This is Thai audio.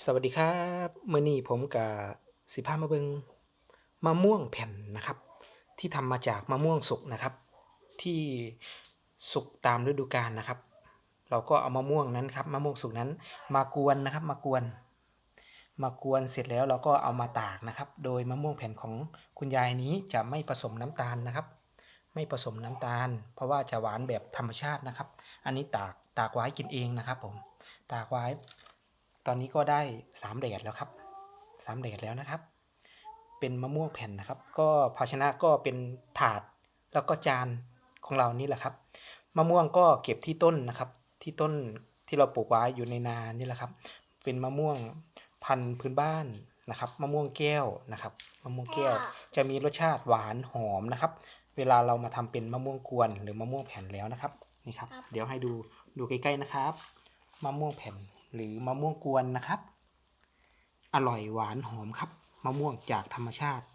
สวัสดีครับมื้อนี้ผมกับสิพามาเบิงมะม่วงแผ่นนะครับ ที่ทำมาจากมะม่วงสุกนะครับ ที่สุกตามฤดูกาลนะครับ เราก็เอามะม่วงนั้นครับมะม่วงสุกนั้นมากวนนะครับมากวน มากวนเสร็จแล้วเราก็เอามาตากนะครับ โดยมะม่วงแผ่นของคุณยายนี้จะไม่ผสมน้ำตาลนะครับ ไม่ผสมน้ำตาล เพราะว่าจะหวานแบบธรรมชาตินะครับ อันนี้ตากตากไว้กินเองนะครับ ผมตากไว้ ตอนนี้ก็ได้สามแดดแล้วครับสามแดดแล้วนะครับ เป็นมะม่วงแผ่นนะครับ ก็ภาชนะก็เป็นถาดแล้วก็จานของเรานี่แหละครับ มะม่วงก็เก็บที่ต้นนะครับ ที่ต้นที่เราปลูกไว้อยู่ในนานี่แหละครับ เป็นมะม่วงพันธุ์พื้นบ้านนะครับ มะม่วงแก้วนะครับมะม่วงแก้ว จะมีรสชาติหวานหอมนะครับ เวลาเรามาทำเป็นมะม่วงกวนหรือมะม่วงแผ่นแล้วนะครับนี่ครับครับเดี๋ยวให้ดูดูใกล้ๆนะครับ มะม่วงแผ่น หรือมะม่วงกวนนะครับ อร่อยหวานหอมครับ มะม่วงจากธรรมชาติ